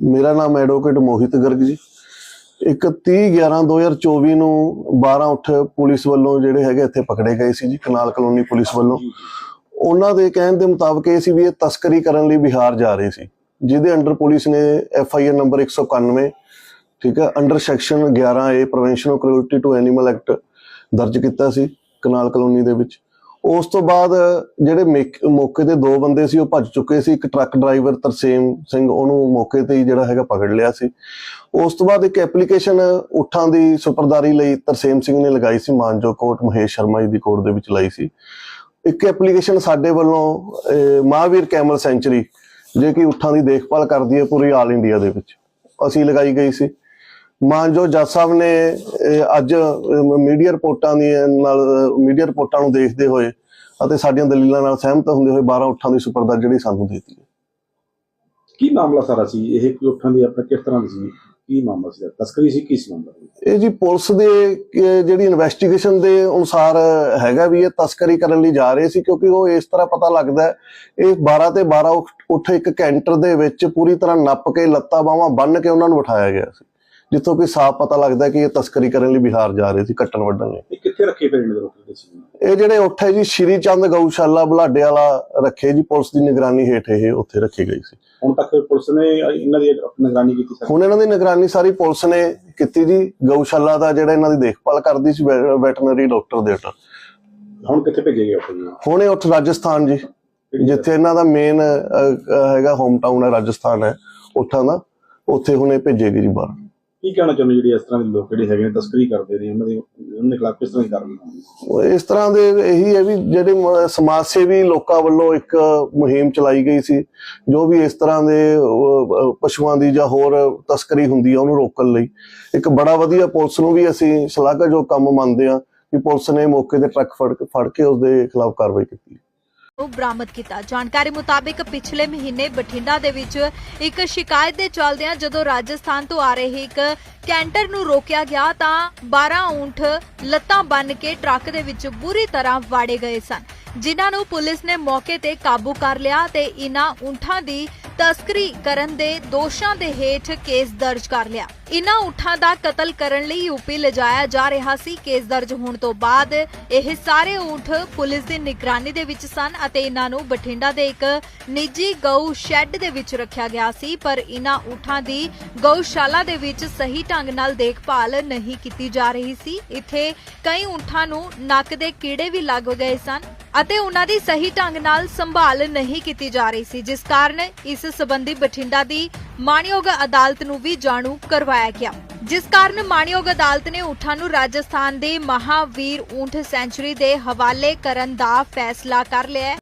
ਮੇਰਾ ਨਾਮ ਐਡਵੋਕੇਟ ਮੋਹਿਤ ਗਰਗ ਜੀ। ਇੱਕ 30 11 2024 ਨੂੰ 12 ਉੱਠ ਪੁਲਿਸ ਵੱਲੋਂ ਜਿਹੜੇ ਹੈਗੇ ਇੱਥੇ ਪਕੜੇ ਗਏ ਸੀ ਜੀ, ਕਨਾਲ ਕਲੋਨੀ ਪੁਲਿਸ ਵੱਲੋਂ। ਉਹਨਾਂ ਦੇ ਕਹਿਣ ਦੇ ਮੁਤਾਬਕ ਇਹ ਸੀ ਵੀ ਇਹ ਤਸਕਰੀ ਕਰਨ ਲਈ ਬਿਹਾਰ ਜਾ ਰਹੇ ਸੀ। ਜਿਹਦੇ ਅੰਡਰ ਪੁਲਿਸ ਨੇ ਐਫ ਆਈ ਆਰ ਨੰਬਰ 191 ਠੀਕ ਹੈ under section 11 A prevention of cruelty to animal act ਦਰਜ ਕੀਤਾ ਸੀ ਕਨਾਲ ਕਲੋਨੀ ਦੇ ਵਿੱਚ। ਉਸ ਤੋਂ ਬਾਅਦ ਜਿਹੜੇ ਮੇਕ- ਮੌਕੇ ਤੇ ਦੋ ਬੰਦੇ ਸੀ ਉਹ ਭੱਜ ਚੁੱਕੇ ਸੀ। ਇੱਕ ਟਰੱਕ ਡਰਾਈਵਰ ਤਰਸੇਮ ਸਿੰਘ ਉਹਨੂੰ ਮੌਕੇ ਤੇ ਹੀ ਜਿਹੜਾ ਹੈਗਾ ਪਕੜ ਲਿਆ ਸੀ। ਉਸ ਤੋਂ ਬਾਅਦ ਇੱਕ ਐਪਲੀਕੇਸ਼ਨ ਉਠਾਂ ਦੀ ਸੁਪਰਦਾਰੀ ਲਈ ਤਰਸੇਮ ਸਿੰਘ ਨੇ ਲਗਾਈ ਸੀ ਮਾਨਜੋ ਕੋਰਟ ਮਹੇਸ਼ ਸ਼ਰਮਾ ਜੀ ਦੀ ਕੋਰਟ ਦੇ ਵਿੱਚ ਲਾਈ ਸੀ। ਇੱਕ ਐਪਲੀਕੇਸ਼ਨ ਸਾਡੇ ਵੱਲੋਂ ਅਹ, ਮਹਾਵੀਰ ਕੈਮਲ ਸੈਂਚਰੀ ਜੇ ਕਿ ਉਠਾਂ ਦੀ ਦੇਖਭਾਲ ਕਰਦੀ ਹੈ ਪੂਰੀ ਆਲ ਇੰਡੀਆ ਦੇ ਵਿੱਚ। ਅਸੀਂ ਲਗਾਈ ਗਈ ਸੀ। ਮਾਨਜੋ ਜੱਜ ਸਾਹਿਬ ਨੇ ਅੱਜ ਮੀਡੀਆ ਰਿਪੋਰਟਾਂ ਦੀ ਨਾਲ ਮੀਡੀਆ ਰਿਪੋਰਟਾਂ ਨੂੰ ਦੇਖਦੇ ਹੋਏ ਅਤੇ ਸਾਡੀਆਂ ਦਲੀਲਾਂ ਨਾਲ ਸਹਿਮਤ ਹੁੰਦੇ ਹੋਏ 12 ਉਠਾਂ ਦੀ ਸੁਪਰਦਾਰ ਜਿਹੜੀ ਸਾਨੂੰ ਦਿੱਤੀ ਹੈ। ਕੀ ਮਾਮਲਾ ਸਾਰਾ ਸੀ? ਇਹ ਕੋਈ ਉੱਠਣ ਦੀ ਆਪਣਾ ਕਿਸ ਤਰ੍ਹਾਂ ਦੀ ਸੀ? ਕੀ ਮਾਮਲਾ ਸੀ? ਤਸਕਰੀ ਸੀ? ਕਿਸ ਮਾਮਲਾ? ਇਹ ਜੀ ਪੁਲਿਸ ਦੇ ਜਿਹੜੀ ਇਨਵੈਸਟੀਗੇਸ਼ਨ ਦੇ ਅਨੁਸਾਰ ਹੈਗਾ ਵੀ ਇਹ ਤਸਕਰੀ ਕਰਨ ਲਈ ਜਾ ਰਹੇ ਸੀ ਕਿਉਂਕਿ ਉਹ ਇਸ ਤਰ੍ਹਾਂ ਪਤਾ ਲੱਗਦਾ ਹੈ, ਇਹ 12 ਤੇ 12 ਉੱਠ- ਉੱਠ ਇੱਕ ਕੈਂਟਰ ਦੇ ਵਿੱਚ ਪੂਰੀ ਤਰ੍ਹਾਂ ਨੱਪ ਕੇ ਲੱਤਾਂ ਬਾਹਾਂ ਬੰਨ੍ਹ ਕੇ ਉਹਨਾਂ ਨੂੰ ਬਿਠਾਇਆ ਗਿਆ ਸੀ। ਜਿੱਥੋਂ ਕਿ ਸਾਫ਼ ਪਤਾ ਲੱਗਦਾ ਕਿ ਇਹ ਤਸਕਰੀ ਕਰਨ ਲਈ ਬਿਹਾਰ ਜਾ ਰਹੇ ਸੀ ਕੱਟਣ ਵੱਢਣ ਲਈ। ਕਿੱਥੇ ਰੱਖੇ ਪਏ ਨੇ ਸੀ ਇਹ ਜਿਹੜੇ ਉੱਠ ਹੈ ਜੀ ਸ਼੍ਰੀ ਚੰਦ ਗਊਸ਼ਾਲਾ ਬੁਲਾਡੇ ਵਾਲਾ ਰੱਖੇ ਜੀ ਪੁਲਿਸ ਦੀ ਨਿਗਰਾਨੀ ਹੇਠ ਇਹ ਉੱਥੇ ਰੱਖੀ ਗਈ ਸੀ। ਹੁਣ ਤੱਕ ਪੁਲਿਸ ਨੇ ਇਹਨਾਂ ਦੀ ਨਿਗਰਾਨੀ ਕੀਤੀ ਸਰ? ਹੁਣ ਇਹਨਾਂ ਦੀ ਨਿਗਰਾਨੀ ਸਾਰੀ ਪੁਲਿਸ ਨੇ ਕੀਤੀ ਜੀ। ਗਊਸ਼ਾਲਾ ਦਾ ਜਿਹੜਾ ਇਹਨਾਂ ਦੀ ਦੇਖਭਾਲ ਕਰਦੀ ਸੀ ਵੈਟਰਨਰੀ ਡਾਕਟਰ ਦੇ ਹੁਣ ਕਿੱਥੇ ਭੇਜੇ ਗਏ ਉੱਥੇ ਜੀ? ਹੁਣ ਇਹ ਉੱਠ ਰਾਜਸਥਾਨ ਜੀ ਜਿੱਥੇ ਇਹਨਾਂ ਦਾ ਮੇਨ ਹੈਗਾ ਹੋਮ ਟਾਊਨ ਹੈ ਰਾਜਸਥਾਨ ਹੈ। ਉੱਠਾਂ ਦਾ ਉੱਥੇ ਹੁਣ ਭੇਜੇਗੀ ਜੀ ਬਾਹਰ। ਕੀ ਕਹਿਣਾ ਚਾਹੁੰਦੇ ਜਿਹੜੇ ਇਸ ਤਰ੍ਹਾਂ ਦੇ ਲੋਕ ਜਿਹੜੇ ਹੈਗੇ ਨੇ ਤਸਕਰੀ ਕਰਦੇ ਨੇ, ਉਹਨਾਂ ਦੇ ਉਹਨਾਂ ਦੇ ਖਿਲਾਫ ਕਿਸ ਤਰ੍ਹਾਂ ਦੀ ਕਾਰਵਾਈ ਹੋਣੀ ਇਸ ਤਰ੍ਹਾਂ ਦੇ ਇਹੀ ਹੈ ਵੀ ਜਿਹੜੇ ਸਮਾਜ ਸੇਵੀ ਲੋਕਾਂ ਵੱਲੋਂ ਇੱਕ ਮੁਹਿੰਮ ਚਲਾਈ ਗਈ ਸੀ, ਜੋ ਵੀ ਇਸ ਤਰ੍ਹਾਂ ਦੇ ਪਸ਼ੂਆਂ ਦੀ ਜਾਂ ਹੋਰ ਤਸਕਰੀ ਹੁੰਦੀ ਹੈ ਉਹਨੂੰ ਰੋਕਣ ਲਈ। ਇੱਕ ਬੜਾ ਵਧੀਆ ਪੁਲਿਸ ਨੂੰ ਵੀ ਅਸੀਂ ਸ਼ਲਾਘਾਯੋਗ ਕੰਮ ਮੰਨਦੇ ਹਾਂ ਕਿ ਪੁਲਿਸ ਨੇ ਮੌਕੇ ਤੇ ਟਰੱਕ ਫੜ ਕੇ ਫੜ ਕੇ ਉਸ ਦੇ ਖਿਲਾਫ ਕਾਰਵਾਈ ਕੀਤੀ। ਨੂੰ ਬਰਾਮਦ ਕੀਤਾ। ਜਾਣਕਾਰੀ ਮੁਤਾਬਿਕ ਪਿਛਲੇ ਮਹੀਨੇ ਬਠਿੰਡਾ ਦੇ ਵਿੱਚ ਇੱਕ ਸ਼ਿਕਾਇਤ ਦੇ ਚੱਲਦਿਆਂ ਜਦੋਂ ਰਾਜਸਥਾਨ ਤੋਂ ਆ ਰਹੇ ਇੱਕ ਕੈਂਟਰ ਨੂੰ ਰੋਕਿਆ ਗਿਆ ਤਾਂ 12 ਊਂਠ ਲੱਤਾਂ ਬੰਨ ਕੇ ਟਰੱਕ ਦੇ ਵਿੱਚ ਬੁਰੀ ਤਰ੍ਹਾਂ ਵਾੜੇ ਗਏ ਸਨ। ਜਿਨ੍ਹਾਂ ਨੂੰ ਪੁਲਿਸ ਨੇ ਮੌਕੇ ਤੇ ਕਾਬੂ ਕਰ ਲਿਆ ਤੇ ਇਨ੍ਹਾਂ ਊਂਠਾਂ ਦੀ ਤਸਕਰੀ ਕਰਨ ਦੇ ਦੋਸ਼ਾਂ ਦੇ ਹੇਠ ਕੇਸ ਦਰਜ ਕਰ ਲਿਆ। ਇਨ੍ਹਾਂ ਊਂਠਾਂ ਦਾ ਕਤਲ ਕਰਨ ਲਈ ਯੂਪੀ ਲਿਜਾਇਆ ਜਾ ਰਿਹਾ ਸੀ। ਕੇਸ ਦਰਜ ਹੋਣ ਤੋਂ ਬਾਅਦ ਇਹ ਸਾਰੇ ਊਂਠ ਪੁਲਿਸ ਦੀ ਨਿਗਰਾਨੀ ਦੇ ਵਿੱਚ ਸਨ ਅਤੇ ਇਹਨਾਂ ਨੂੰ ਬਠਿੰਡਾ ਦੇ ਇੱਕ ਨਿੱਜੀ ਗਊ ਸ਼ੈੱਡ ਦੇ ਵਿੱਚ ਰੱਖਿਆ ਗਿਆ ਸੀ। ਪਰ ਇਨ੍ਹਾਂ ਊਠਾਂ ਦੀ ਗਊਸ਼ਾਲਾ ਦੇ ਵਿੱਚ ਸਹੀ ਢੰਗ ਨਾਲ ਦੇਖਭਾਲ ਨਹੀਂ ਕੀਤੀ ਜਾ ਰਹੀ ਸੀ। ਇੱਥੇ ਕਈ ਊਠਾਂ ਨੂੰ ਨੱਕ ਦੇ ਕੀੜੇ ਵੀ ਲੱਗ ਗਏ ਸਨ। ਅਤੇ ਉਹਨਾਂ ਦੀ ਸਹੀ ਢੰਗ ਨਾਲ ਸੰਭਾਲ ਨਹੀਂ ਕੀਤੀ ਜਾ ਰਹੀ ਸੀ, ਜਿਸ ਕਾਰਨ ਇਸ ਸੰਬੰਧੀ ਬਠਿੰਡਾ ਦੀ ਮਾਣਯੋਗ ਅਦਾਲਤ ਨੂੰ ਵੀ ਜਾਣੂ ਕਰਵਾਇਆ ਗਿਆ। ਜਿਸ ਕਾਰਨ ਮਾਣਯੋਗ ਅਦਾਲਤ ਨੇ ਊਠਾਂ ਨੂੰ ਰਾਜਸਥਾਨ ਦੇ ਮਹਾਵੀਰ ਊਠ ਸੈਂਚੁਰੀ ਦੇ ਹਵਾਲੇ ਕਰਨ ਦਾ ਫੈਸਲਾ ਕਰ ਲਿਆ